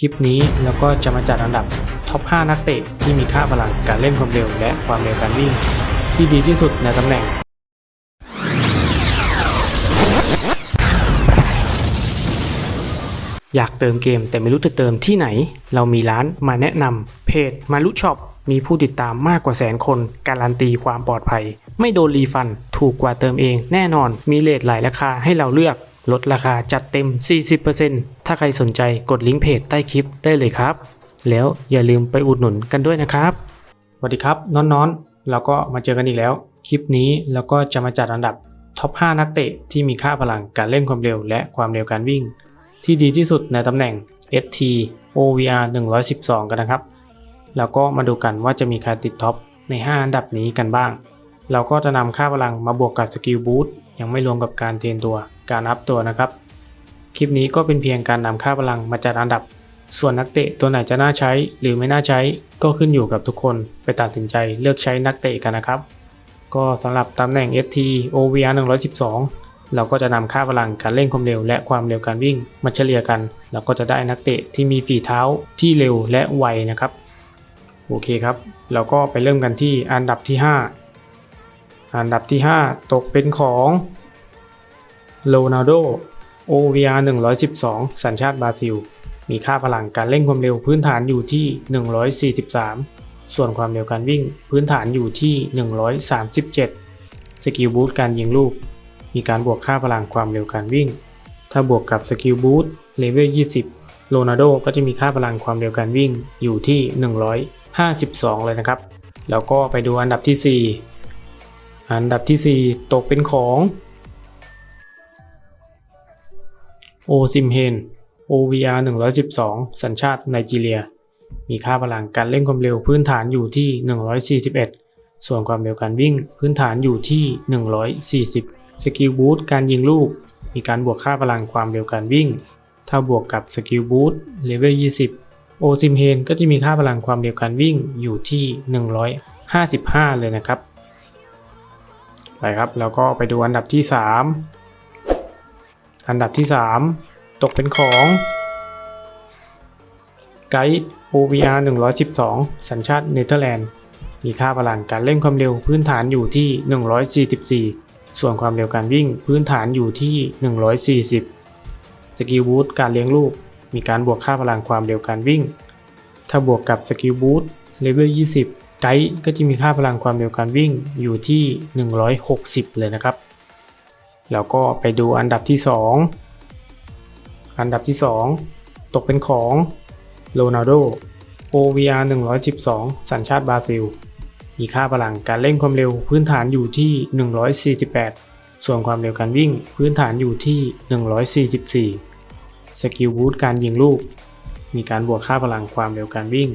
คลิปนี้เราก็จะมาจัดอันดับท็อป 5 นักเตะที่มีค่าพลังการเล่นความเร็วและความเร็วการวิ่ง ที่ดีที่สุดในตำแหน่ง อยากเติมเกมแต่ไม่รู้จะเติมที่ไหน เรามีร้านมาแนะนำเพจมารุช็อปมีผู้ติดตามมากกว่าแสนคน การันตีความปลอดภัย ไม่โดนรีฟัน ถูกกว่าเติมเองแน่นอนมีเลทหลายราคาให้เราเลือก ลดราคาจัดเต็ม 40%ถ้าใครสนใจกดลิงก์เพจใต้คลิปได้เลยครับ แล้วอย่าลืมไปอุดหนุนกันด้วยนะครับสวัสดีครับน้อนๆเราก็มาเจอกันอีกแล้ว คลิปนี้เราก็จะมาจัดอันดับท็อป 5 นักเตะที่มีค่าพลังการเล่นความเร็ว และความเร็วการวิ่ง ที่ดีที่สุดในตำแหน่ง ST OVR 112 กันนะครับ แล้วก็มาดูกันว่าจะมีใครติดท็อปใน 5 อันดับนี้กันบ้าง เราก็จะนำค่าพลังมาบวกกับสกิลบูสต์ยังไม่รวมกับการเทรนตัว การอัพตัวนะครับ คลิปนี้ก็เป็นเพียงการนำค่าพลังมาจัดอันดับ ส่วนนักเตะตัวไหนจะน่าใช้หรือไม่น่าใช้ก็ขึ้นอยู่กับทุกคนไปตัดสินใจเลือกใช้นักเตะกันนะครับ ก็สำหรับตำแหน่ง ST OVR 112 เราก็จะนำค่าพลังการเล่นความเร็ว และความเร็วการวิ่งมาเฉลี่ยกันเราก็จะได้นักเตะที่มีฝีเท้าที่เร็วและไวนะครับโอเคครับเราก็ไปเริ่มกันที่อันดับที่ 5 อันดับที่ 5 ตกเป็นของ โ o นัลโด OVR 112 สัญชาติบราซิล มีค่าพลังการเล่นความเร็วพื้นฐานอยู่ที่ 143 ส่วนความเร็วการวิ่งพื้นฐานอยู่ที่ 137 สกิลบูตการยิงลูก มีการบวกค่าพลังความเร็วการวิ่ง ถ้าบวกกับสกิลบูตเลเวล 20โรนัลโดก็จะมีค่าพลังความเร็วการวิ่งอยู่ที่ 152 เลยนะครับ แล้วก็ไปดูอันดับที่ 4 อันดับที่ 4 ตกเป็นของ โอซิมเฮน OVR 112 สัญชาติไนจีเรีย มีค่าพลังการเล่นความเร็วพื้นฐานอยู่ที่ 141 ส่วนความเร็วการวิ่งพื้นฐานอยู่ที่ 140 สกิลบูตการยิงลูก มีการบวกค่าพลังความเร็วการวิ่ง ถ้าบวกกับสกิลบูตเลเวล 20 โอซิมเฮนก็จะมีค่าพลังความเร็วการวิ่งอยู่ที่ 155 เลยนะครับ ไปครับ แล้วก็ไปดูอันดับที่ 3 อันดับที่ 3 ตกเป็นของไกด์ OVR 112 สัญชาติเนเธอร์แลนด์ มีค่าพลังการเล่นความเร็วพื้นฐานอยู่ที่ 144 ส่วนความเร็วการวิ่งพื้นฐานอยู่ที่ 140 สกิลบูตการเลี้ยงลูก มีการบวกค่าพลังความเร็วการวิ่ง ถ้าบวกกับสกิลบูตเลเวล 20 ไกด์ก็จะมีค่าพลังความเร็วการวิ่งอยู่ที่ 160 เลยนะครับ แล้วก็ไปดูอันดับที่ 2 อันดับที่ 2 ตกเป็นของโ o นัลโด OVR 112 สัญชาติบราซิล มีค่าพลังการเล่นความเร็วพื้นฐานอยู่ที่ 148 ส่วนความเร็วการวิ่งพื้นฐานอยู่ที่ 144 สกิลบูสต์การยิงลูก มีการบวกค่าพลังความเร็วการวิ่ง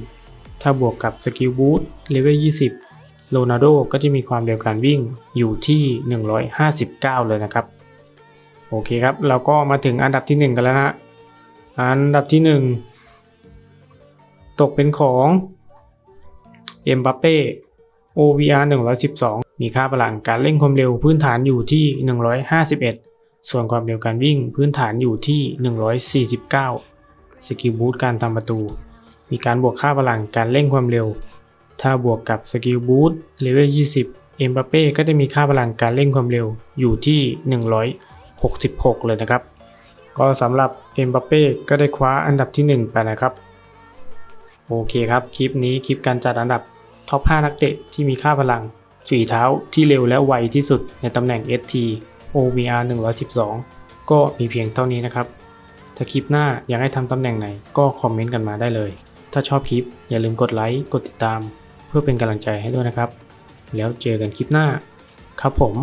ถ้าบวกกับสกิลบูสต์เลเวล 20 โ o นัลโดก็จะมีความเร็วการวิ่งอยู่ที่ 159 เลยนะครับ โอเคครับ เราก็มาถึงอันดับที่ 1 กันแล้วนะอันดับที่ 1 ตกเป็นของเอ็มบัปเป้ OVR 112 มีค่าพลังการเล่นความเร็วพื้นฐานอยู่ที่ 151 ส่วนความเร็วการวิ่งพื้นฐานอยู่ที่ 149 สกิลบูตการทำประตู มีการบวกค่าพลังการเล่นความเร็ว ถ้าบวกกับสกิลบูสต์เลเวล 20 เอ็มบัปเป้ก็จะมีค่าพลังการเล่นความเร็วอยู่ที่ 166 เลยนะครับ ก็สำหรับเอ็มบัปเป้ก็ได้คว้าอันดับที่ 1 ไปนะครับโอเคครับคลิปนี้คลิปการจัดอันดับท็อป 5 นักเตะที่มีค่าพลังฝีเท้าที่เร็วและไวที่สุดในตำแหน่ง ST OVR 112 ก็มีเพียงเท่านี้นะครับ ถ้าคลิปหน้าอยากให้ทำตำแหน่งไหนก็คอมเมนต์กันมาได้เลย ถ้าชอบคลิปอย่าลืมกดไลค์ กดติดตาม เพื่อเป็นกำลังใจให้ด้วยนะครับ แล้วเจอกันคลิปหน้าครับผม